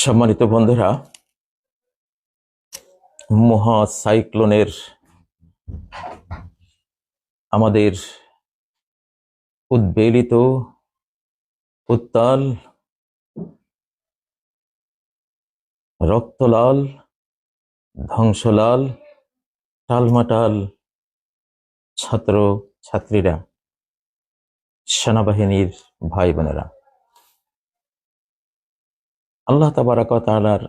সম্মানিত বন্ধুরা মহা সাইক্লোনের আমাদের উদ্বেলিত উত্তাল রক্তলাল, ধ্বংসলাল, টালমাটাল ছাত্র ছাত্রীরা সেনাবাহিনীর ভাই বোনেরা আল্লাহ তাবারাক তাআলার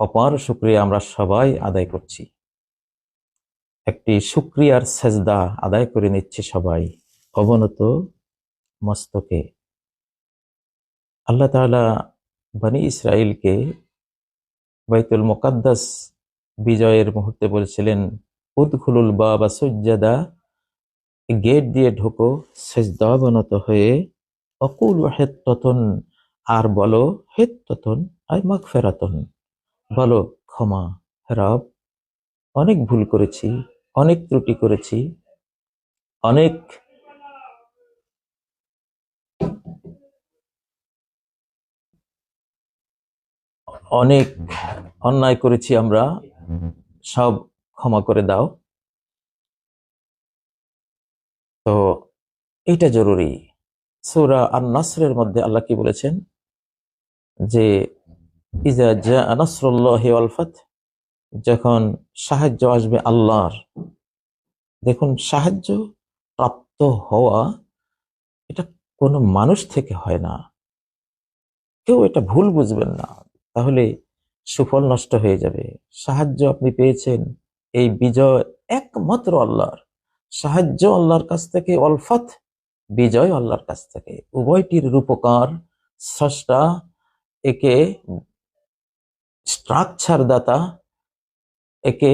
অপার শুক্রিয়া আমরা সবাই আদায় করছি। একটি শুক্রিয়ার সেজদা আদায় করে নিচ্ছি সবাই, অবনত মস্তকে। আল্লাহ তাআলা বনি ইসরায়েলকে বাইতুল মোকাদ্দাস বিজয়ের মুহূর্তে বলেছিলেন, উদখুলুল বাবা সুজ্জাদা, গেট দিয়ে ঢোকো, সেজদা অবনত হয়ে, অকুল হেত্ততন আর বলো হেত্ততন আই মাগ ফেরাতন বলো, ক্ষমা, রব, অনেক ভুল করেছি, অনেক ত্রুটি করেছি, অনেক অনেক অন্যায় করেছি আমরা, সব ক্ষমা করে দাও। তো এটা জরুরি। সূরা আর নাসরের মধ্যে আল্লাহ কি বলেছেন? যে ইজা জা নাসরুল্লাহি ওয়াল ফাত, যখন সাহায্য আসবে আল্লাহর, দেখুন সাহায্য প্রাপ্ত হওয়া এটা কোনো মানুষ থেকে হয় না। কেউ এটা ভুল বুঝবেন না, তাহলে সুফল নষ্ট হয়ে যাবে। সাহায্য আপনি পেয়েছেন, এই বিজয় একমাত্র আল্লাহর। সাহায্য আল্লাহর কাছ থেকে অলফাত বিজয় আল্লাহর কাছ থেকে। উভয়টির রূপকার, স্রষ্টা একে স্ট্রাকচার দাতা একে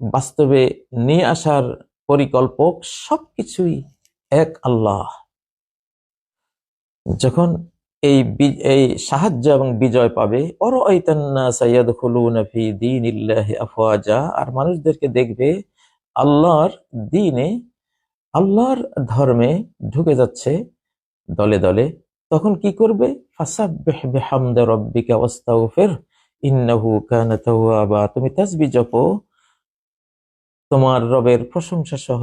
বাস্তবে নিয়ে আসার পরিকল্পক সবকিছুই এক আল্লাহ। যখন এই এই সাহায্য এবং বিজয় পাবে অর আফওয়াজা, আর মানুষদেরকে দেখবে আল্লাহর দিনে আল্লাহর ধর্মে ঢুকে যাচ্ছে দলে দলে তখন কি করবে? তুমি তাসবিহ জপো। তোমার রবের প্রশংসা সহ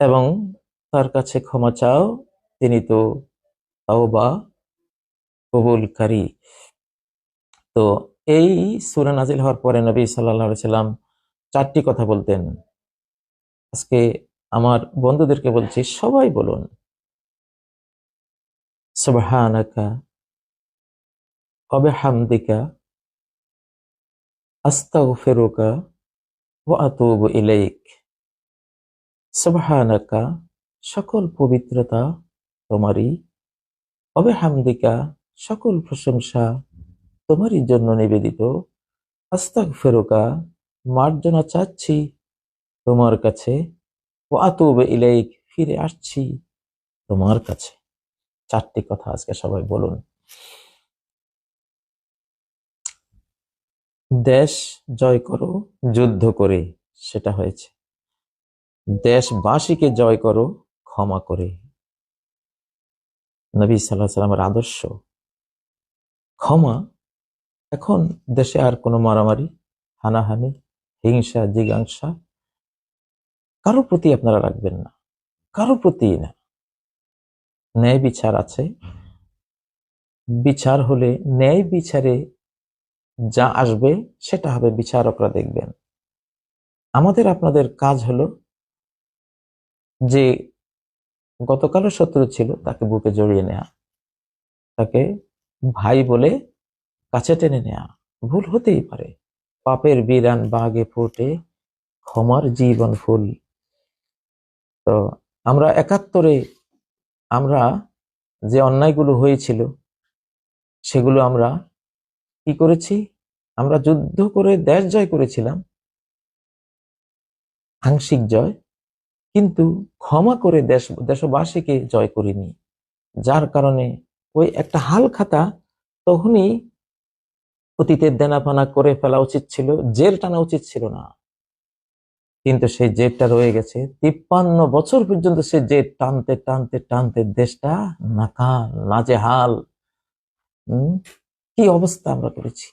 এবং তার কাছে ক্ষমা চাও। তিনি তো তাওবা কবুলকারী তো এই সূরা নাজিল হওয়ার পরে নবী সাল্লাম চারটি কথা বলতেন। আজকে আমার বন্ধুদেরকে বলছি, সবাই বলুন। সুবহানাকা ওয়া বিহামদিকা আস্তাগফিরুকা ওয়া আতুবু ইলাইক। সুবহানাকা, সকল পবিত্রতা তোমারই অবেহামদিকা সকল প্রশংসা তোমারই জন্য নিবেদিত। আস্তাক ফেরোকা মার্জনা চাচ্ছি তোমার কাছে ও আতুবে ইলাইক, ফিরে আসছি তোমার কাছে। চারটি কথা আজকে সবাই বলুন। দেশ জয় করো, যুদ্ধ করে, সেটা হয়েছে। দেশবাসীকে জয় করো, ক্ষমা করে। নবী সাল্লাহ সাল্লামের আদর্শ। ক্ষমা, এখন দেশে আর কোনো মারামারি, হানাহানি, হিংসা, জিজ্ঞাসা, কারও প্রতি আপনারা রাখবেন না। কারও প্রতি না। ন্যায় বিচার আছে। বিচার হলে ন্যায় বিচারে যা আসবে সেটা হবে বিচারকরা দেখবেন। আমাদের আপনাদের কাজ হলো যে গতকালও শত্রু ছিল তাকে বুকে জড়িয়ে নেয়া, তাকে ভাই বলে কাছে টেনে নেয়া। ভুল হতেই পারে। পাপের বিরান বাগে ফুটে, ক্ষমার জীবন ফুল। তো আমরা একাত্তরে আমরা যে অন্যায়গুলো হয়েছিল, সেগুলো আমরা কি করেছি? আমরা যুদ্ধ করে দেশ জয় করেছিলাম, আংশিক জয়, কিন্তু ক্ষমা করে দেশ, দেশবাসীকে জয় করিনি। যার কারণে ওই একটা হাল খাতা তখনই অতীতের দেনাপানা করে ফেলা উচিত ছিল, জেল টানা উচিত ছিল না। কিন্তু সেই জেটটা রয়ে গেছে। তিপ্পান্ন বছর পর্যন্ত সে জেট টানতে টানতে টানতে দেশটা নাকাল, নাজেহাল। হম? কি অবস্থা আমরা করেছি?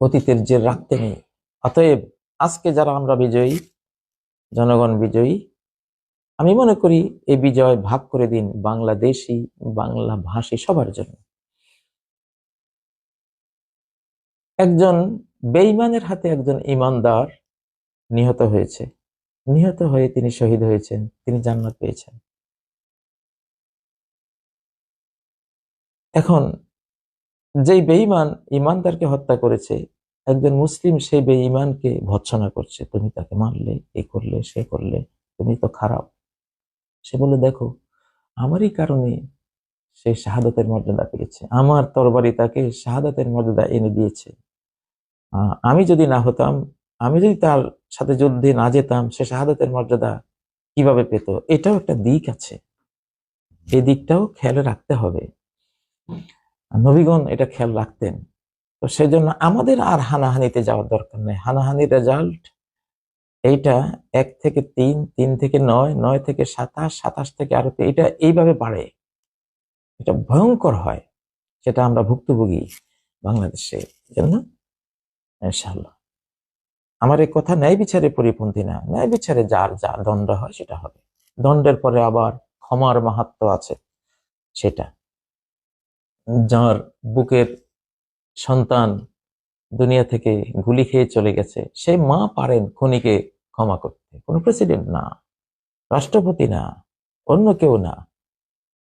অতীতের যে রাখতে নেই। অতএব আজকে যারা আমরা বিজয়ী, জনগণ বিজয়ী, আমি মনে করি এই বিজয় ভাগ করে দিন বাংলাদেশি, বাংলা ভাষী সবার জন্য। একজন বেঈমানের হাতে একজন ইমানদার নিহত হয়েছে। নিহত হয়ে তিনি শহীদ হয়েছেন। তিনি জান্নাত পেয়েছেন। এখন, যেই বেঈমান ইমানদারকে হত্যা করেছে, একজন মুসলিম সেই বেঈমানকে ভৎসনা করছে, তুমি তাকে মারলে, এ করলে, সে করলে, তুমি তো খারাপ। সে বলে দেখো, আমারই কারণে সে শাহাদাতের মর্যাদা পেয়েছে। আমার তরবারি তাকে শাহাদাতের মর্যাদা এনে দিয়েছে। আমি যদি না হতাম আমি যদি তার সাথে যুদ্ধে না যেতাম, সে শাহাদাতের মর্যাদা কীভাবে পেত? এটাও একটা দিক আছে। এই দিকটাও খেয়াল রাখতে হবে। নবীগণ এটা খেয়াল রাখতেন। তো সেজন্য আমাদের আর হানাহানিতে যাওয়ার দরকার নেই। হানাহানির রেজাল্ট এইটা এক থেকে তিন তিন থেকে নয় নয় থেকে সাতাশ সাতাশ থেকে আরও এটা এইভাবে বাড়ে। এটা ভয়ঙ্কর হয়। সেটা আমরা ভুক্তভোগী বাংলাদেশে জন্য ইনশাল্লাহ আমার এই কথা ন্যায় বিচারে পরিপন্থী না। ন্যায় বিচারে যার যা দণ্ড হয় সেটা হবে। দণ্ডের পরে আবার ক্ষমার মাহাত্ম আছে সেটা। যার বুকের সন্তান দুনিয়া থেকে গুলি খেয়ে চলে গেছে সে মা পারেন খুনিকে ক্ষমা করতে। কোনো প্রেসিডেন্ট না। রাষ্ট্রপতি না। অন্য কেউ না।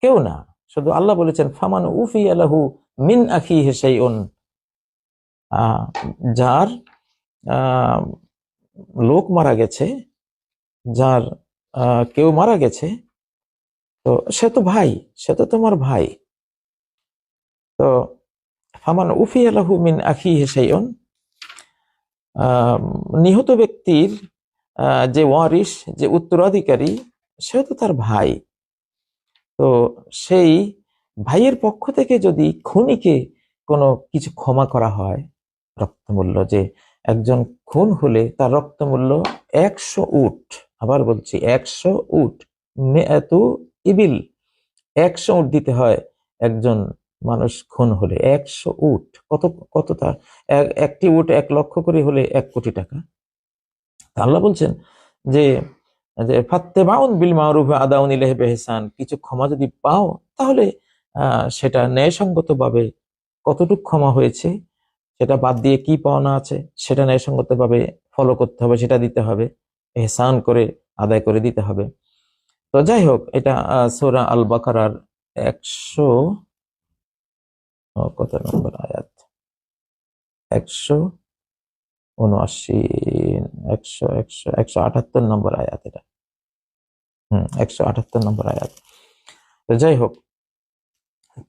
কেউ না। শুধু আল্লাহ বলেছেন ফামান উফি আলাহু মিন আখি হেসাই যার আহ, লোক মারা গেছে, যার কেউ মারা গেছে, তো সে তো ভাই, সে তো তোমার ভাই। তো ফামান উফি আলাহু মিন আখি হেসাইন নিহত ব্যক্তির যে ওয়ারিস যে উত্তরাধিকারী, সেও তো তার ভাই। তো সেই ভাইয়ের পক্ষ থেকে যদি খুনিকে কোনো কিছু ক্ষমা করা হয়, রক্তমূল্য যে একজন খুন হলে তার রক্তমূল্য একশো উট। আবার বলছি, একশো উট এত ইবিল। একশো উট দিতে হয় একজন মানুষ খুন হলে, একশো উট। কত কত তার? এক- একটি উট এক লক্ষ করে হলে এক কোটি টাকা। আল্লাহ বলছেন যে যে ফাত্তে বাউন বিল মারুফ আদাউন ইলাহি বেহসান, কিছু ক্ষমা যদি পাও তাহলে সেটা ন্যায়সঙ্গত ভাবে কতটুকু ক্ষমা হয়েছে? সেটা বাদ দিয়ে কি পাওনা আছে, সেটা ন্যায়সঙ্গত ভাবে ফলো করতে হবে, সেটা দিতে হবে। এহসান করে আদায় করে দিতে হবে। তো যাই হোক, এটা সোরা আল বাকারার একশো কত নম্বর আয়াত? একশো উনআশি, একশো একশো একশো আটাত্তর নম্বর আয়াত এটা। হম, একশো আটাত্তর নম্বর আয়াত। তো যাই হোক,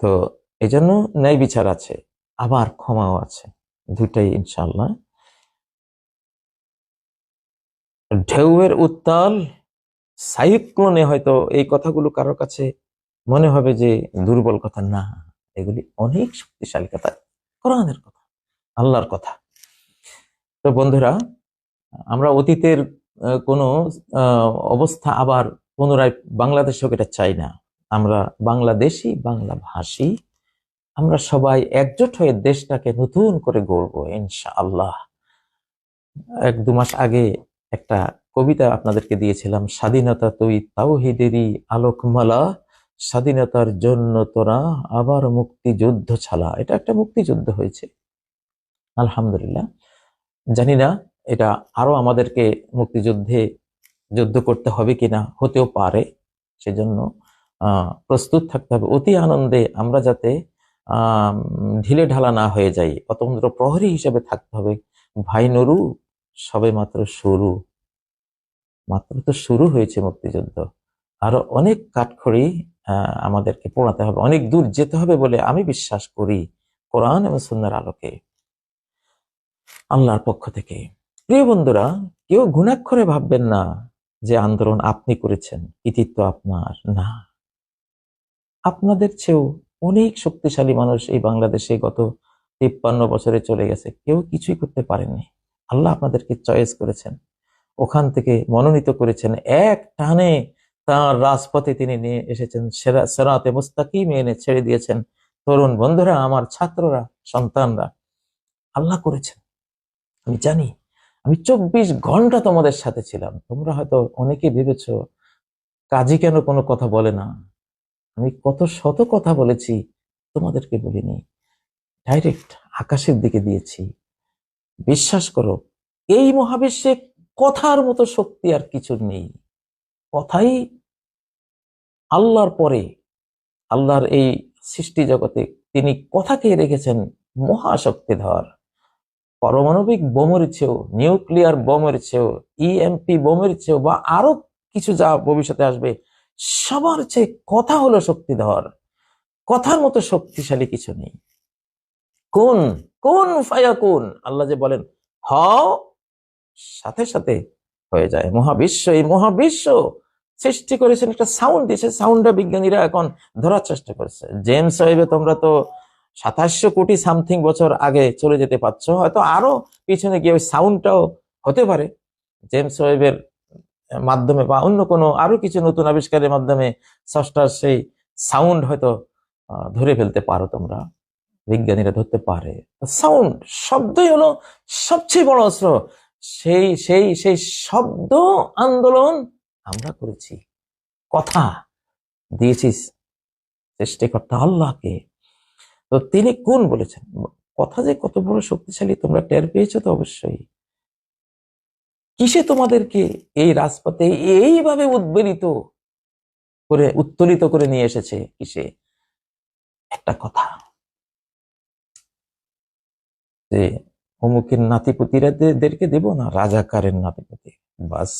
তো এই জন্য ন্যায় বিচার আছে, আবার ক্ষমাও আছে। দুইটাই ইনশাল্লাহ ঢেউয়ের উত্তাল সাইক্লোনে হয়তো এই কথাগুলো কারোর কাছে মনে হবে যে দুর্বল কথা। না, এগুলি অনেক শক্তিশালী কথা, কোরআনের কথা, আল্লাহর কথা। তো বন্ধুরা, আমরা অতীতের কোনো অবস্থা আবার পুনরায় বাংলাদেশ হোক, এটা চাই না। আমরা বাংলাদেশি বাংলা ভাষী আমরা সবাই একজোট হয়ে দেশটাকে নতুন করে গড়বো, ইনশাআল্লাহ। এক দু মাস আগে একটা কবিতা আপনাদেরকে দিয়েছিলাম, স্বাধীনতা তুই তাওহিদেরই আলোকমালা, স্বাধীনতার জন্য তোরা আবার মুক্তিযুদ্ধ ছালা। এটা একটা মুক্তিযুদ্ধ হয়েছে। আলহামদুলিল্লাহ। জানি না, এটা আরও আমাদেরকে মুক্তিযুদ্ধে যুদ্ধ করতে হবে কিনা, হতেও পারে। সেজন্য প্রস্তুত থাকতে হবে। অতি আনন্দে আমরা যাতে ঢিলে ঢালা না হয়ে যাই অতন্ত্র প্রহরী হিসেবে থাকতে হবে। ভাই নরু, সবে মাত্র শুরু মাত্র তো শুরু হয়েছে মুক্তিযুদ্ধ। আরও অনেক কাঠখড়ি আমাদেরকে পোড়াতে হবে। অনেক দূর যেতে হবে বলে আমি বিশ্বাস করি কোরআন এবং সুন্দর আলোকে। আল্লাহর পক্ষ থেকে। প্রিয় বন্ধুরা, কেউ গুণাক্ষরে ভাববেন না যে আন্দোলন আপনি করেছেন। কৃতিত্ব আপনার না। আপনাদের চেয়েও অনেক শক্তিশালী মানুষ এই বাংলাদেশে গত তিপ্পান্ন বছরে চলে গেছে। কেউ কিছুই করতে পারেননি। আল্লাহ আপনাদেরকে চয়েস করেছেন। ওখান থেকে মনোনীত করেছেন। এক টানে তার রাজপথে তিনি নিয়ে এসেছেন। সেরা, সেরাতে মুস্তাকিম এনে ছেড়ে দিয়েছেন। তরুণ বন্ধুরা, আমার ছাত্ররা, সন্তানরা, আল্লাহ করেছেন। আমি জানি, আমি চব্বিশ ঘণ্টা তোমাদের সাথে ছিলাম। তোমরা হয়তো অনেকে ভেবেছ, কাজী কেন কোনো কথা বলে না? আমি কত শত কথা বলেছি, তোমাদেরকে বলিনি। ডাইরেক্ট আকাশের দিকে দিয়েছি। বিশ্বাস করো, এই মহাবিশ্বে কথার মতো শক্তি আর কিছু নেই। কথাই আল্লাহর পরে, আল্লাহর এই সৃষ্টি জগতে তিনি কথাকে রেখেছেন মহাশক্তিধর। পারমাণবিক বোমের চেয়েও, নিউক্লিয়ার বোমের চেয়েও ইএমপি বোমের চেয়েও বা আরও কিছু যা ভবিষ্যতে আসবে সবার চেয়ে কথা হলো শক্তিধর। কথার মতো শক্তিশালী কিছু নেই। কোন কোন ফায়া কোন? আল্লাহ যে বলেন, হও, সাথে সাথে হয়ে যায়। মহাবিশ্ব, এই মহাবিশ্ব সৃষ্টি করেছেন একটা সাউন্ড দিয়েছে সাউন্ডটা বিজ্ঞানীরা এখন ধরার চেষ্টা করছে। জেমস ওয়েবে তোমরা তো সাতাশশো কোটি সামথিং বছর আগে চলে যেতে পারছ। হয়তো আরও পিছনে গিয়ে ওই সাউন্ডটাও হতে পারে। জেমস ওয়েবের মাধ্যমে বা অন্য কোনো আরও কিছু নতুন আবিষ্কারের মাধ্যমে ষষ্ঠার সেই সাউন্ড হয়তো ধরে ফেলতে পারো তোমরা, বিজ্ঞানীরা ধরতে পারে। সাউন্ড শব্দই হলো সবচেয়ে বড় অস্ত্র। সেই সেই সেই শব্দ আন্দোলন আমরা করেছি। কথা দিয়েছিস সৃষ্টিকর্তা আল্লাহকে। তো তিনি কোন বলেছেন? কথা যে কত বড় শক্তিশালী তোমরা টের পেয়েছ তো অবশ্যই। কিসে তোমাদেরকে এই রাজপথে এইভাবে উদ্বেলিত করে, উত্তোলিত করে নিয়ে এসেছে কিসে? একটা কথা। যে অমুকের নাতিপুতিরাদেরকে দেব না? রাজাকারের নাতিপুতি। বাস।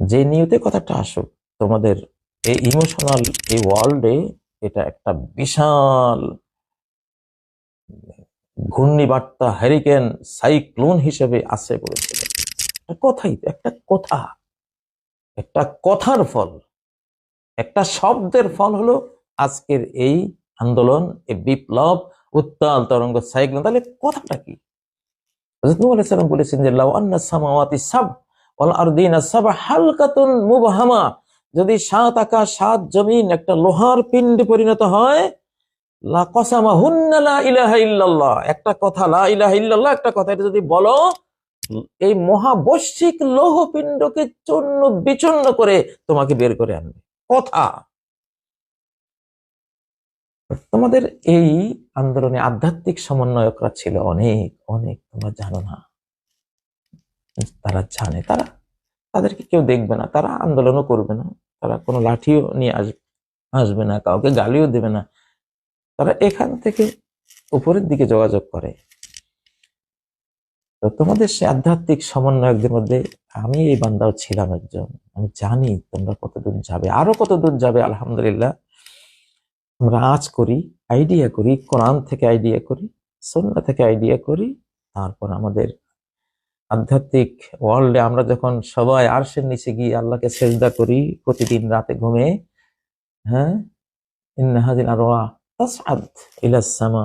যে নিয়তে কথাটা আসুক, তোমাদের এই ইমোশনাল এই ওয়ার্ল্ডে এটা একটা বিশাল ঘূর্ণিবার্তা হ্যারিকেন সাইক্লোন হিসেবে আসে পড়েছিল কথাই একটা কথা। একটা কথার ফল। একটা শব্দের ফল হলো আজকের এই আন্দোলন, এই বিপ্লব, উত্তাল তরঙ্গ সাইক্লোন। তাহলে কথাটা কি? বলেছেন যে হালকাতুন মুবহামা। যদি সাত আকাশ, সাত জমিন একটা লোহার পিণ্ডে পরিণত হয় একটা কথা, লা একটা কথা, এটা যদি বলো, এই মহাবৈশ্বিক লৌহ পিণ্ডকে চূর্ণ বিচূর্ণ করে তোমাকে বের করে আনবে। কথা। তোমাদের এই আন্দোলনে আধ্যাত্মিক সমন্বয়করা ছিল অনেক অনেক, তোমরা জানো না। তারা জানে, তারা, তাদেরকে কেউ দেখবে না, তারা আন্দোলনও করবে না, তারা কোনো লাঠিও নিয়ে আসবে আসবে না, কাউকে গালিও দেবে না। তারা এখান থেকে উপরের দিকে যোগাযোগ করে। তো তোমাদের সে আধ্যাত্মিক সমন্বয়কদের মধ্যে আমি এই বান্দাও ছিলাম একজন। আমি জানি তোমরা কতদূর যাবে। আরও কতদূর যাবে, আলহামদুলিল্লাহ। আমরা আজ করি আইডিয়া করি, কোরআন থেকে আইডিয়া করি সন্না থেকে আইডিয়া করি, তারপর আমাদের আধ্যাত্মিক ওয়ার্ল্ডে আমরা যখন সবাই আরশের নিচে গিয়ে আল্লাহকে সেজদা করি, প্রতিদিন রাতে ঘুমে হ্যাঁ? ইন্না হাযিল তাসআদ ইলা সামা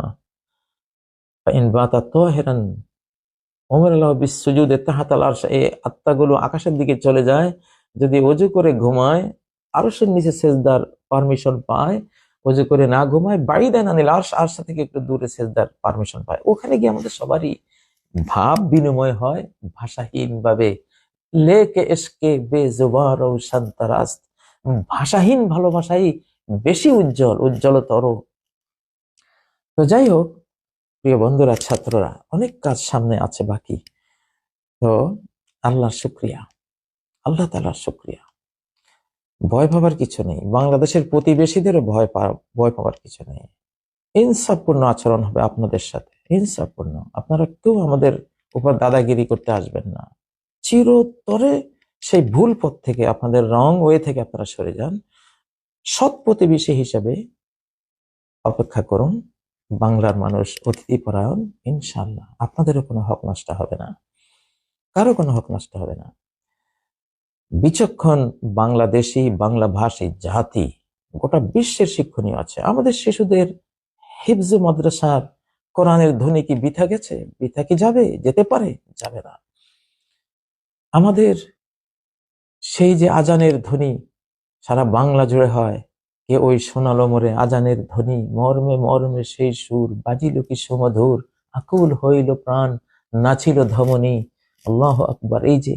ফাইন বাতাত তাহিরান ওমর আল্লাহ বিশ্বজুদে তাহাতাল আরশ এই আত্মাগুলো আকাশের দিকে চলে যায়। যদি অজু করে ঘুমায়, আরশের নিচে সেজদার পারমিশন পায়। অজু করে না ঘুমায়, বাড়ি দেয় না নিলে আরশ, আরশা থেকে একটু দূরে সেজদার পারমিশন পায়। ওখানে গিয়ে আমাদের সবারই ভাব বিনিময় হয় ভাষাহীন ভাবে লেকে এসকে বে জোবার ও শান্তারাস্ত ভাষাহীন ভালোবাসাই বেশি উজ্জ্বল, উজ্জ্বলতর তো যাই হোক প্রিয় বন্ধুরা, ছাত্ররা, অনেক কাজ সামনে আছে বাকি। তো আল্লাহর শুক্রিয়া, আল্লাহ তালার শুক্রিয়া। ভয় পাবার কিছু নেই। বাংলাদেশের প্রতিবেশীদেরও ভয় ভয় পাবার কিছু নেই। ইনসাফপূর্ণ আচরণ হবে আপনাদের সাথে। ইনসাফপূর্ণ। আপনারা কেউ আমাদের উপর দাদাগিরি করতে আসবেন না। চিরতরে সেই ভুল পথ থেকে, আপনাদের রং ওয়ে থেকে আপনারা সরে যান। সৎ প্রতিবেশী হিসাবে অপেক্ষা করুন। বাংলার মানুষ অতিথি পরায়ণ ইনশাল্লাহ আপনাদেরও কোনো হক নষ্ট হবে না। কারও কোনো হক নষ্ট হবে না। বিচক্ষণ বাংলাদেশি বাংলা ভাষী জাতি গোটা বিশ্বের শিক্ষণীয় আছে। আমাদের শিশুদের হিফজ মাদ্রাসার কোরআনের ধ্বনি কি বিথা গেছে? বিথা কি যাবে? যেতে পারে? যাবে না। আমাদের সেই যে আজানের ধ্বনি সারা বাংলা জুড়ে হয় কে ওই সোনালো মোরে, আজানের ধ্বনি, মর্মে মর্মে সেই সুর, বাজিল কি সুমধুর, আকুল হইল প্রাণ নাছিল ধমনী। আল্লাহ আকবার, এই যে,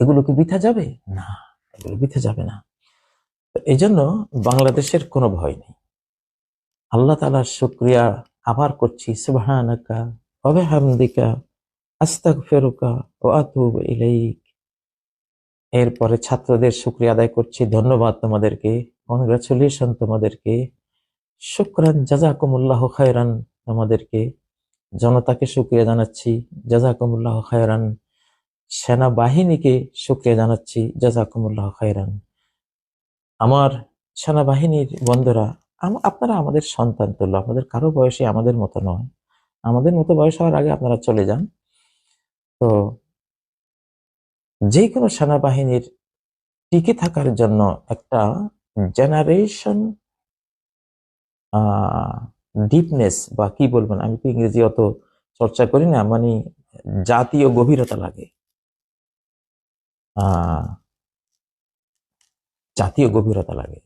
এগুলো কি বৃথা যাবে? না, এগুলো বৃথা যাবে না। এই জন্য বাংলাদেশের কোনো ভয় নেই। আল্লাহ তালার শুক্রিয়া আবার করছি, সুবহানাকা, ওয়া বিহামদিকা, আস্তাগফিরুকা ওয়া আতুবু ইলাইক। এরপরে ছাত্রদের শুক্রিয়া আদায় করছি। ধন্যবাদ তোমাদেরকে। কংগ্রাচুলেশন তোমাদেরকে। শুক্রান, জাজাকুমুল্লাহ খায়রান তোমাদেরকে। জনতাকে শুক্রিয়া জানাচ্ছি। জাজাকুমুল্লাহ খায়রান। সেনাবাহিনীকে শুক্রিয়া জানাচ্ছি। জাজাকুমুল্লাহ খায়রান। আমার সেনাবাহিনীর বন্ধুরা আপনারা আমাদের সন্তান তুল্য আপনাদের কারও বয়সে আমাদের মতো নয়। আমাদের মতো বয়স হওয়ার আগে আপনারা চলে যান। তো যে কোনো সেনাবাহিনীর টিকে থাকার জন্য একটা জেনারেশন ডিপনেস বা কি বলবেন? আমি তো ইংরেজি অত চর্চা করি না মানে জাতীয় গভীরতা লাগে। জাতীয় গভীরতা লাগে।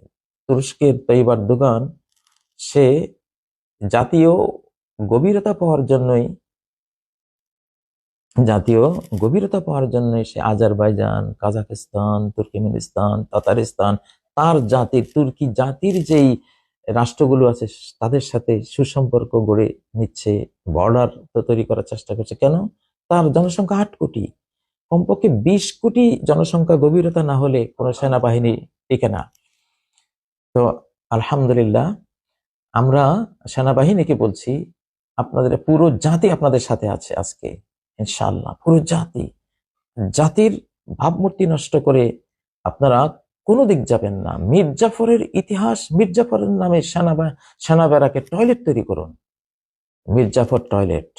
তুরস্কের তৈবার দোকান, সে জাতীয় গভীরতা পাওয়ার জন্যই জাতীয় গভীরতা পাওয়ার জন্য সে আজারবাইজান কাজাকিস্তান তুর্কমেনিস্তান, তাতারিস্তান, তার জাতির, তুর্কি জাতির যেই রাষ্ট্রগুলো আছে, তাদের সাথে সুসম্পর্ক গড়ে নিচ্ছে, বর্ডার তো তৈরি করার চেষ্টা করছে। কেন? তার জনসংখ্যা আট কোটি। কমপক্ষে বিশ কোটি জনসংখ্যা গভীরতা না হলে কোনো সেনাবাহিনী টিকে না। তো আলহামদুলিল্লাহ, আমরা সেনাবাহিনীকে বলছি, আপনাদের পুরো জাতি আপনাদের সাথে আছে আজকে। ইনশাআল্লাহ। পুরো জাতি, জাতির ভাবমূর্তি নষ্ট করে আপনারা কোনো দিক যাবেন না। মির্জাফরের ইতিহাস মির্জাফরের নামে সেনা সেনা ব্যারাকে টয়লেট তৈরি করুন। মির্জাফর টয়লেট।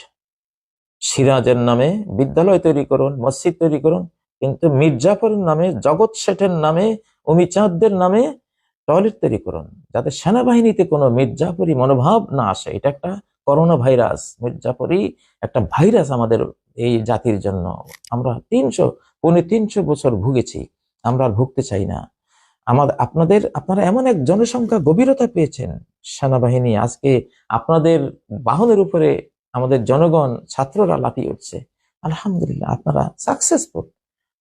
সিরাজের নামে বিদ্যালয় তৈরি করুন, মসজিদ তৈরি করুন, কিন্তু মির্জাফরের নামে, জগৎ শেঠের নামে অমিচাঁদদের নামে টয়লেট তৈরি করুন। যাতে সেনাবাহিনীতে কোনো মির্জাফরি মনোভাব না আসে। এটা একটা করোনা ভাইরাস মির্জাফরি একটা ভাইরাস আমাদের এই জাতির জন্য। আমরা তিনশো, পৌনে তিনশো বছর ভুগেছি, আমরা আর ভুগতে চাই না। আমাদের আপনাদের, আপনারা এমন এক জনসংখ্যা গভীরতা পেয়েছেন সেনাবাহিনী। আজকে আপনাদের বাহনের উপরে আমাদের জনগণ, ছাত্ররা লাফিয়ে উঠছে। আলহামদুলিল্লাহ, আপনারা সাকসেসফুল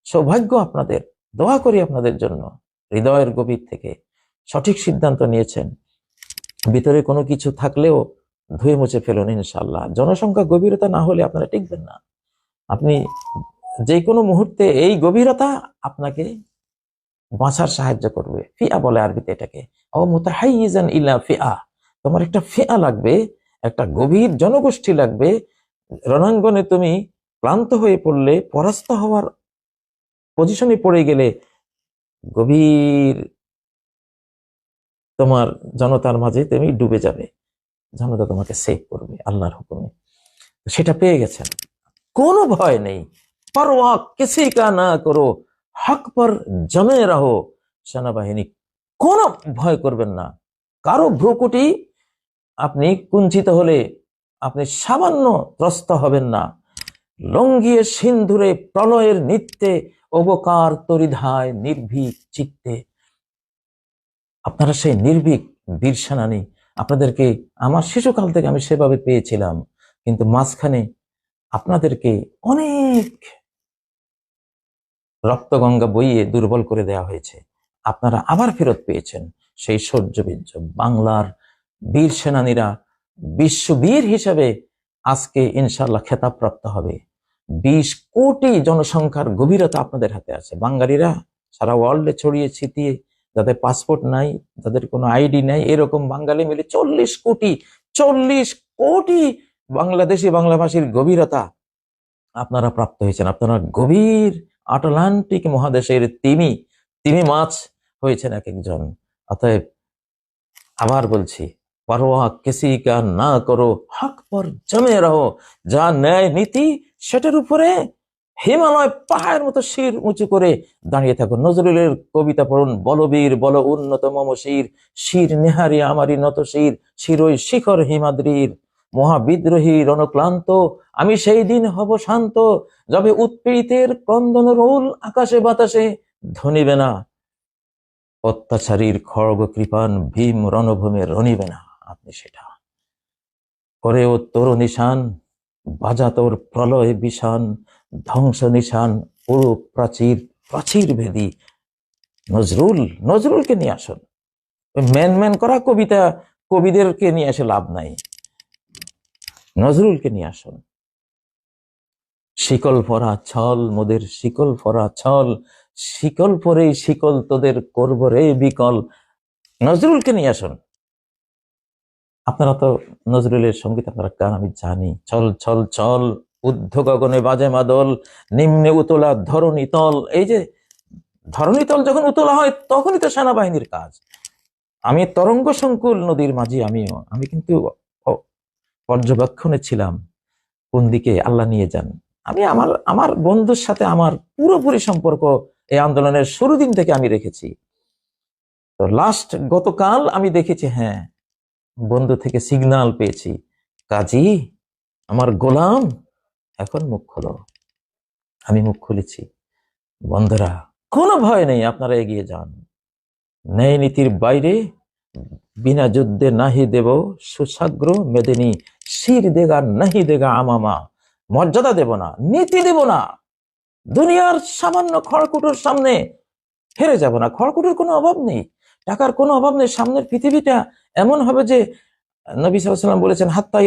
সৌভাগ্য আপনাদের, দোয়া করি আপনাদের জন্য, হৃদয়ের গভীর থেকে। সঠিক সিদ্ধান্ত নিয়েছেন। ভিতরে কোনো কিছু থাকলেও ধুয়ে মুছে ফেলুন ইনশাল্লাহ জনসংখ্যা গভীরতা না হলে আপনারা টিকবেন না। আপনি যে কোনো মুহূর্তে এই গভীরতা আপনাকে বাঁচার সাহায্য করবে। ফিয়া বলে আরবিতে এটাকে। ও ইলা ফিয়া তোমার একটা ফিয়া লাগবে, একটা গভীর জনগোষ্ঠী লাগবে। রণাঙ্গনে তুমি ক্লান্ত হয়ে পড়লে, পরাস্ত হওয়ার পজিশনে পড়ে গেলে গভীর তোমার জনতার মাঝে তুমি ডুবে যাবে। জনতা তোমাকে সেভ করবে, আল্লাহর হুকুমে। সেটা পেয়ে গেছেন। কোনো ভয় নেই। পরোয়া কিসি কা না করো, হক পর জমে রাহো। সেনাবাহিনী কোনো ভয় করবেন না। কারও ভ্রুকুটি আপনি কুঞ্চিত হলে আপনি সামান্য ত্রস্ত হবেন না। লঙ্গিয়ে সিন্ধুরে প্রলয়ের নিত্যে, অবকার তরিধায় নির্ভীক চিত্তে। আপনারা সেই নির্ভীক বীর সেনানী আপনাদেরকে আমার শিশুকাল থেকে আমি সেভাবে পেয়েছিলাম, কিন্তু মাঝখানে আপনাদেরকে অনেক রক্তগঙ্গা বইয়ে দুর্বল করে দেওয়া হয়েছে। আপনারা আবার ফেরত পেয়েছেন। সেই সৌর্য বীর্য বাংলার বীর সেনানীরা বিশ্ববীর হিসাবে আজকে ইনশাল্লাহ খেতাবপ্রাপ্ত হবে। বিশ কোটি জনসংখ্যার গভীরতা আপনাদের হাতে আছে। বাঙালিরা সারা ওয়ার্ল্ডে ছড়িয়ে ছিটিয়ে যাদের পাসপোর্ট নাই, যাদের কোনো আইডি নাই, এরকম বাঙালি মিলে চল্লিশ কোটি চল্লিশ কোটি বাংলাদেশি বাংলাভাষীর গভীরতা আপনারা প্রাপ্ত হয়েছেন। আপনারা গভীর আটলান্টিক মহাদেশের তিমি তিমি মাছ হয়েছেন এক একজন অতএব আবার বলছি, পরোয়া কিসি কা না করো, হক পর জমে রহো। যা ন্যায় নীতি, সেটার উপরে হিমালয় পাহাড়ের মতো শির উঁচু করে দাঁড়িয়ে থাকো। নজরুলের কবিতা পড়ুন, বলবীর বল উন্নত মম শির শির নেহারি আমারি নত শির, শিরই শিখর হিমাদ্রির। মহাবিদ্রোহী রণক্লান্ত, আমি সেই দিন হব শান্ত, যবে উৎপীড়িতের ক্রন্দন রোল আকাশে বাতাসে ধনিবে না। অত্যাচারীর খড়গ কৃপান ভীম রণভূমে রণিবে না, আপনি সেটা। করে ও তোর নিশান, বাজা তোর প্রলয় বিষান ধ্বংস নিশান ও প্রাচীর প্রাচীর ভেদি। নজরুল, নজরুলকে নিয়ে আসুন। ম্যান ম্যান করা কবিতা, কবিদেরকে নিয়ে এসে লাভ নাই। নজরুলকে নিয়ে আসুন। শিকল পরা ছল, মোদের শিকল পরা ছল, শিকল পরেই শিকল তোদের করব রে বিকল। নজরুলকে নিয়ে আসুন। আপনারা তো নজরুলের সংগীত, আপনারা গান আমি জানি। চল চল চল ঊর্ধ্ব গগনে বাজে মাদল, নিম্নে উতলা ধরণী তল। এই যে ধরণী তল যখন উতলা হয়, তখনই তো সেনাবাহিনীর কাজ। আমি তরঙ্গ সংকুল নদীর মাঝি আমিও। আমি কিন্তু পর্যবেক্ষণে ছিলাম। কোন দিকে আল্লাহ নিয়ে যান। আমি আমার আমার বন্ধুর সাথে আমার পুরোপুরি সম্পর্ক এই আন্দোলনের শুরু দিন থেকে আমি রেখেছি। তো লাস্ট গতকাল আমি দেখেছি হ্যাঁ বন্ধু থেকে সিগন্যাল পেয়েছি। কাজী, আমার গোলাম এখন মুখ খোলো। আমি মুখ খুলেছি। বন্ধুরা, কোনো ভয় নেই, আপনারা এগিয়ে যান। ন্যায় নীতির বাইরে বিনা যুদ্ধে নাহি দেব, সুসাগ্র মেদিনী, শির দেগা নাহি দেগা আমামা। মর্যাদা দেব না, নীতি দেব না। দুনিয়ার সামান্য খড়কুটোর সামনে হেরে যাব না। খড়কুটোর কোনো অভাব নেই। টাকার কোনো অভাব নেই। সামনের পৃথিবীটা এমন হবে যে নবী সাল্লাম বলেছেন, হাত্তা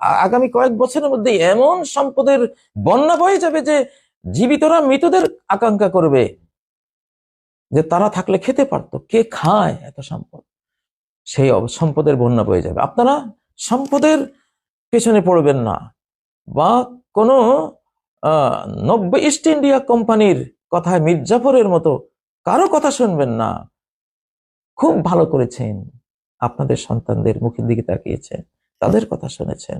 আগামী কয়েক বছরের মধ্যে এমন সম্পদের বন্যা বয়ে যাবে যে জীবিতরা মৃতদের আকাঙ্ক্ষা করবে। যে তারা থাকলে খেতে পারতো, কে খায় এত সম্পদ? সেই সম্পদের বন্যা বয়ে যাবে। আপনারা সম্পদের পেছনে পড়বেন না। বা কোনো নব্য ইস্ট ইন্ডিয়া কোম্পানির কথায় মির্জাফরের মতো কারও কথা শুনবেন না। খুব ভালো করেছেন। আপনাদের সন্তানদের মুখের দিকে তাকিয়েছেন, তাদের কথা শুনেছেন।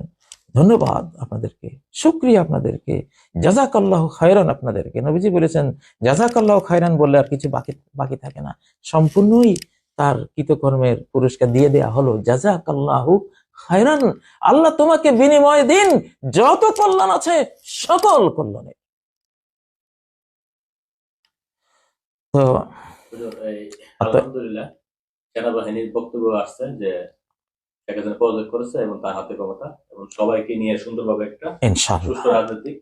ধন্যবাদ আপনাদেরকে। শুক্রিয়া আপনাদেরকে। জাজাকাল্লাহ খায়রান আপনাদেরকে। নবীজি বলেছেন, জাজাকাল্লাহ খায়রান বললে আর কিছু বাকি বাকি থাকে না। সম্পূর্ণই তার কৃতকর্মের পুরস্কার দিয়ে দেয়া হলো। জাজাকাল্লাহ খায়রান। আল্লাহ তোমাকে বিনিময় দিন। যত কল্যাণ আছে, সকল কল্যাণে তো। আলহামদুলিল্লাহ। সেনাবাহিনীর বক্তব্য আসছে যে শেখ হাসিনা পদত্যাগ করেছে এবং তার হাতে ক্ষমতা এবং সবাইকে নিয়ে সুন্দরভাবে একটা সুস্থ রাজনৈতিক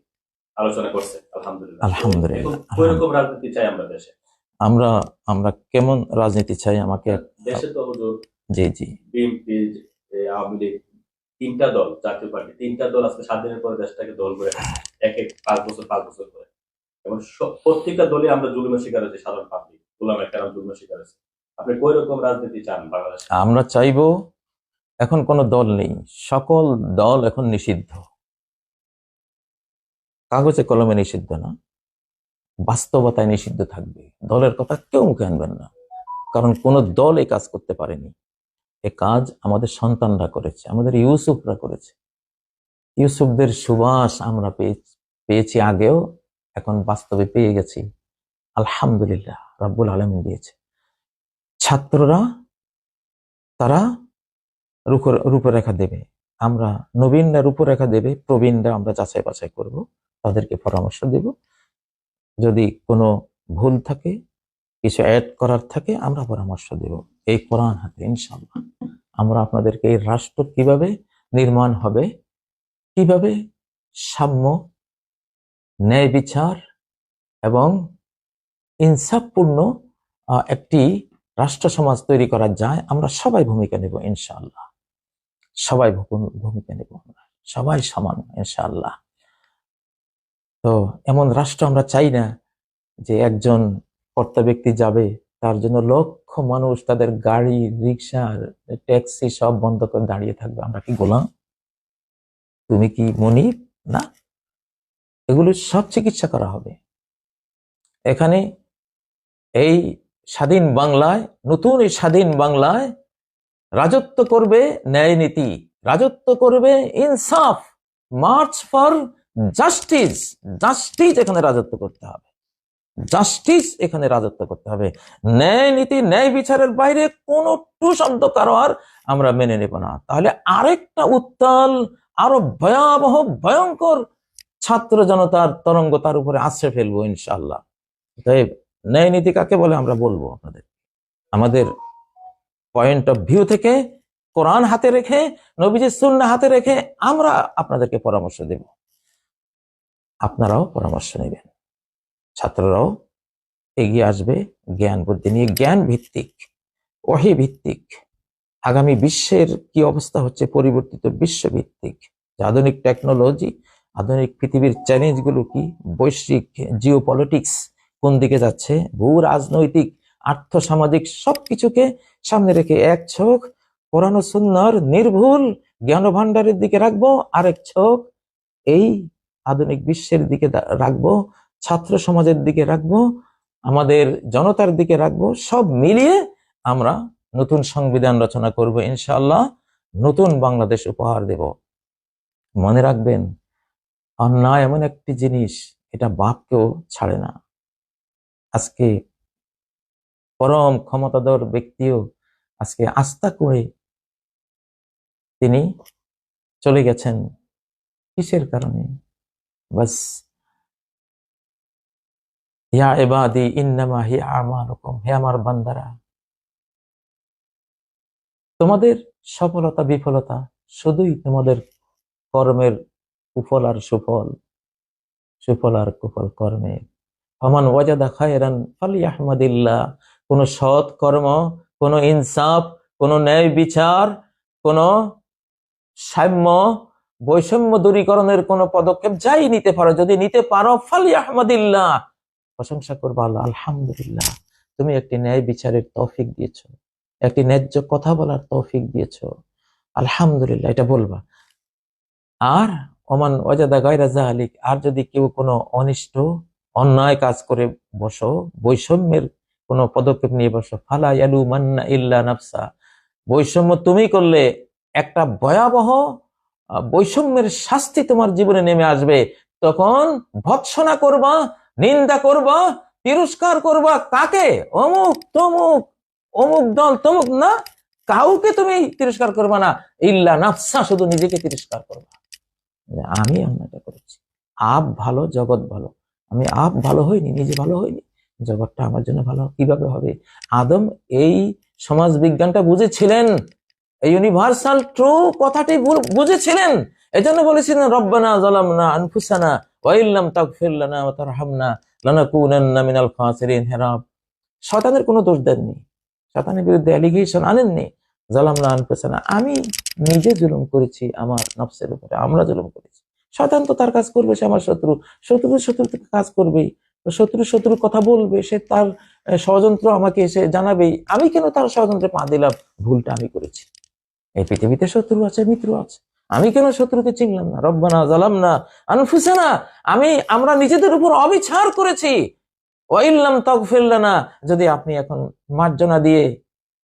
আলোচনা করছে। আলহামদুলিল্লাহ। আলহামদুলিল্লাহ, এখন কোইরকম রাজনীতি চাই আমরা দেশে? আমরা আমরা কেমন রাজনীতি চাই আমাকে দেশে তো হুজুর জি জি। বিএনপি আওয়ামী লীগ তিনটা দল জাতীয় পার্টি তিনটা দল আজকে সাত দিনের পরে দেশটাকে দল করে এক এক পাঁচ বছর পাঁচ বছর করে। এবং প্রত্যেকটা দলে আমরা জুলুমের শিকার হয়েছি সাধারণ পাবলিক গোলাম একটা জুলুমের শিকার হয়েছে। আপনি কোই রকম রাজনীতি চান বাংলাদেশে? আমরা চাইব এখন কোনো দল নেই। সকল দল এখন নিষিদ্ধ। কাগজে কলমে নিষিদ্ধ না। বাস্তবতায় নিষিদ্ধ থাকবে। দলের কথা কেউ মুখে আনবেন না। কারণ কোন দল এই কাজ করতে পারেনি। এ কাজ আমাদের সন্তানরা করেছে, আমাদের ইউসুফরা করেছে। ইউসুফদের সুবাস আমরা পেয়েছি আগেও, এখন বাস্তবে পেয়ে গেছি। আলহামদুলিল্লাহ, রাব্বুল আলমিন দিয়েছে। ছাত্ররা তারা রূপ- রূপরেখা দেবে। আমরা নবীনরা রূপরেখা দেবে, প্রবীণরা আমরা যাচাই বাছাই করব, তাদেরকে পরামর্শ দেব। যদি কোনো ভুল থাকে, কিছু অ্যাড করার থাকে, আমরা পরামর্শ দেব। এই কোরআন হাতে ইনশাল্লাহ আমরা আপনাদেরকে এই রাষ্ট্র কীভাবে নির্মাণ হবে, কীভাবে সাম্য, ন্যায় বিচার এবং ইনসাফপূর্ণ একটি রাষ্ট্র সমাজ তৈরি করা যায়, আমরা সবাই ভূমিকা নেব, ইনশাআল্লাহ। সবাই ভূমিকা নেব আমরা। সবাই সমান, ইনশাআল্লাহ। তো এমন রাষ্ট্র আমরা চাই না যে একজন কর্তা ব্যক্তি যাবে, তার জন্য লক্ষ মানুষ তাদের গাড়ি, রিক্সা, ট্যাক্সি সব বন্ধ করে দাঁড়িয়ে থাকবে। আমরা কি গোলাম? তুমি কি মনিব? না। এগুলো সব চিকিৎসা করা হবে। এখানে এই স্বাধীন বাংলায়, নতুন এই স্বাধীন বাংলায় রাজত্ব করবে ন্যায় নীতি, রাজত্ব করবে ইনসাফ, মার্চ ফর জাস্টিস জাস্টিস এখানে রাজত্ব করতে হবে, জাস্টিস এখানে রাজত্ব করতে হবে। ন্যায় নীতি, ন্যায় বিচারের বাইরে কোন টু শব্দ কারও আর আমরা মেনে নেব না। তাহলে আরেকটা উত্তাল, আরও ভয়াবহ, ভয়ঙ্কর ছাত্র জনতার তরঙ্গ তার উপরে আশ্রে ফেলব ইনশাল্লাহ ন্যায় নীতি কাকে বলে আমরা বলব আপনাদের? আমাদের পয়েন্ট অফ ভিউ থেকে কোরআন হাতে রেখে নবীজির সুন্না হাতে রেখে আমরা আপনাদেরকে পরামর্শ দেব। আপনারাও পরামর্শ নেবেন। ছাত্ররাও এগিয়ে আসবে জ্ঞান বুদ্ধি নিয়ে। জ্ঞান ভিত্তিক ওহি ভিত্তিক। আগামী বিশ্বের কি অবস্থা হচ্ছে পরিবর্তিত বিশ্বভিত্তিক আধুনিক টেকনোলজি আধুনিক পৃথিবীর চ্যালেঞ্জগুলো কি? বৈশ্বিক জিও পলিটিক্স কোন দিকে যাচ্ছে? ভূ রাজনৈতিক আর্থ সামাজিক সবকিছুকে সামনে রেখে এক কোরআন ও সুন্নাহর নির্ভুল জ্ঞান ভান্ডারের দিকে রাখব, আরেক চোখ এই আধুনিক বিশ্বের দিকে রাখব, ছাত্র সমাজের দিকে রাখব, আমাদের জনতার দিকে রাখব, সব মিলিয়ে আমরা নতুন সংবিধান রচনা করব ইনশাআল্লাহ, নতুন বাংলাদেশ উপহার দেব। মনে রাখবেন, অন্যায় এমন একটি জিনিস, এটা বাপকেও ছাড়ে না। আজকে পরম ক্ষমতাধর ব্যক্তিও আজকে আস্থা করে তিনি চলে গেছেন। কিসের কারণে? বাস, ইয়া এবাদি ইন্নামা হি আমালুকুম হে আমার বান্দারা। তোমাদের সফলতা, বিফলতা শুধুই তোমাদের কর্মের কুফল আর সুফল সুফল আর কুফল কর্মের ফমান ওয়াজাদা খায়রান ফালিয়াহমাদিল্লাহ। কোন সৎ কর্ম, কোনো ইনসাফ, কোনো ন্যায় বিচার, কোনো সাম্য, বৈষম্য দূরীকরণের কোন পদক্ষেপ যাই নিতে পারো, যদি নিতে পারো, ফালিয়াহমাদিল্লাহ। প্রশংসা করব আল্লাহ, আলহামদুলিল্লাহ। তুমি একটি ন্যায় বিচারের তৌফিক দিয়েছ। একটি ন্যায্য কথা বলার তৌফিক দিয়েছ। আলহামদুলিল্লাহ, এটা বলবা। আর, ওমান ওয়াজাদা গায়রা জাহালিক আর যদি কেউ কোনো অনিষ্ট অন্যায় কাজ করে বসো, বৈষম্যের কোনো পদক্ষেপ নিয়ে বসো। ফালা ইয়ালু মান্না ইল্লা নাফসা। বৈষম্য তুমি করলে একটা ভয়াবহ বৈষম্যের শাস্তি তোমার জীবনে নেমে আসবে। তখন ভৎসনা করবা, নিন্দা করবা, তিরস্কার করবা কাকে? অমুক, তমুক, অমুক দল, তমুক না, কাউকে তুমি তিরস্কার করবা না। ইল্লা নাফসা, শুধু নিজেকে তিরস্কার করবা। আমি অন্যটা করেছি। আপ ভালো, জগৎ ভালো। আমি আপ ভালো হইনি, নিজে ভালো হইনি। জগৎটা আমার জন্য ভালো। কীভাবে হবে? আদম এই সমাজ বিজ্ঞানটা বুঝেছিলেন। এই ইউনিভার্সাল ট্রু কথাটি বুঝেছিলেন। এজন্য বলেছিলেন, রব্বানা জালামনা আনফুসানা ওয়াইল্লাম তাগফির লানা ওয়া তারহামনা লানাকুনান্না মিনাল খাসিরিন হেরাব শয়তানের কোনো দোষ দেননি। শয়তানের বিরুদ্ধে অ্যালিগেশন আনেননি। জালামনা আনফুসানা। আমি নিজে জুলুম করেছি আমার নফসের উপরে, আমরা জুলুম করেছি। শয়তান তো তার কাজ করবে, সে আমার শত্রু। শত্রু শত্রু কাজ করবেই। শত্রু শত্রুর কথা বলবে, সে তার ষড়যন্ত্র আমাকে এসে জানাবেই। আমি কেন তার ষড়যন্ত্রে পা দিলাম? ভুলটা আমি করেছি। এই পৃথিবীতে শত্রু আছে, মিত্র আছে। আমি কেন শত্রুকে চিনলাম না? রব্বানা জালাম না আনফুসানা। আমি, আমরা নিজেদের উপর অবিচার করেছি। ওয়াইল্লাম তগফিল্লানা যদি আপনি এখন মার্জনা দিয়ে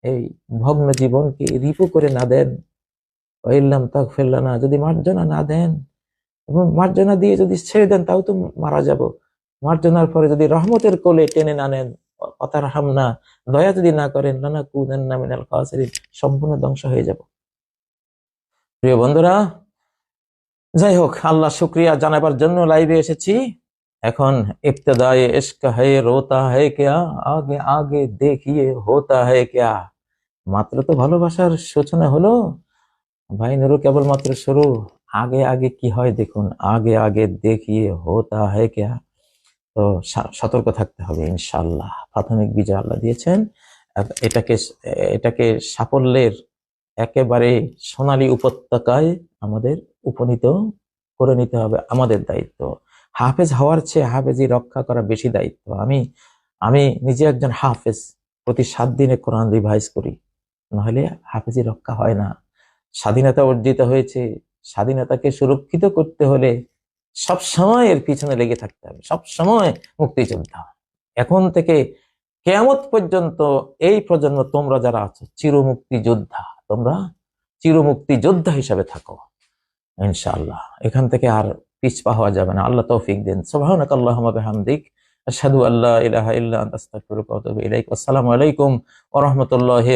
এই ভগ্ন জীবনকে রিপু করে না দেন ওয়াইল্লাম তগফিল্লানা যদি মার্জনা না দেন এবং মার্জনা দিয়ে যদি ছেড়ে দেন, তাও তো মারা যাব। মার্জনার পরে যদি রহমতের কোলে টেনে না নেন পাতার হামনা দয়া যদি না করেন নানা কুদেন নামিনাল খাওয়াশারিন সম্পূর্ণ ধ্বংস হয়ে যাব। প্রিয় বন্ধুরা, যাই হোক, আল্লাহ শুক্রিয়া জানাবার জন্য লাইভে এসেছি। এখন ইফতদায় ইস্ক হে, রোতা হে কেয়া, আগে আগে দেখিয়ে, হোতা হে কেয়া। মাত্র তো ভালোবাসার সূচনা হলো ভাই নুরু, কেবলমাত্র শুরু। আগে আগে কি হয় দেখুন, আগে আগে দেখিয়ে হতা হয় কে? তো সতর্ক থাকতে হবে ইনশাল্লাহ প্রাথমিক বিজয় আল্লাহ দিয়েছেন। এটাকে এটাকে সাফল্যের একেবারে সোনালী উপত্যকায় আমাদের উপনীত করে নিতে হবে, আমাদের দায়িত্ব। হাফেজ হওয়ার চেয়ে হাফেজি রক্ষা করা বেশি দায়িত্ব। আমি আমি নিজে একজন হাফেজ, প্রতি সাত দিনে কোরআন রিভাইজ করি। নাহলে হাফেজি রক্ষা হয় না। স্বাধীনতা অর্জিত হয়েছে, স্বাধীনতাকে সুরক্ষিত করতে হলে সব সময় এর পিছনে লেগে থাকতে হবে, সব সময় মুক্তিযোদ্ধা। এখন থেকে কেয়ামত পর্যন্ত এই প্রজন্ম তোমরা যারা আছো চিরমুক্তি যোদ্ধা তোমরা চিরমুক্তি যোদ্ধা হিসাবে থাকো, ইনশাআল্লাহ। এখান থেকে আর পিছপা হওয়া যাবে না। আল্লাহ তৌফিক দিন। সুবহানাক আল্লাহুম্মা বিহামদিক। আশহাদু আল্লা ইলাহা ইল্লা ইলাইক। আসসালামু আলাইকুম ওয়া রাহমাতুল্লাহি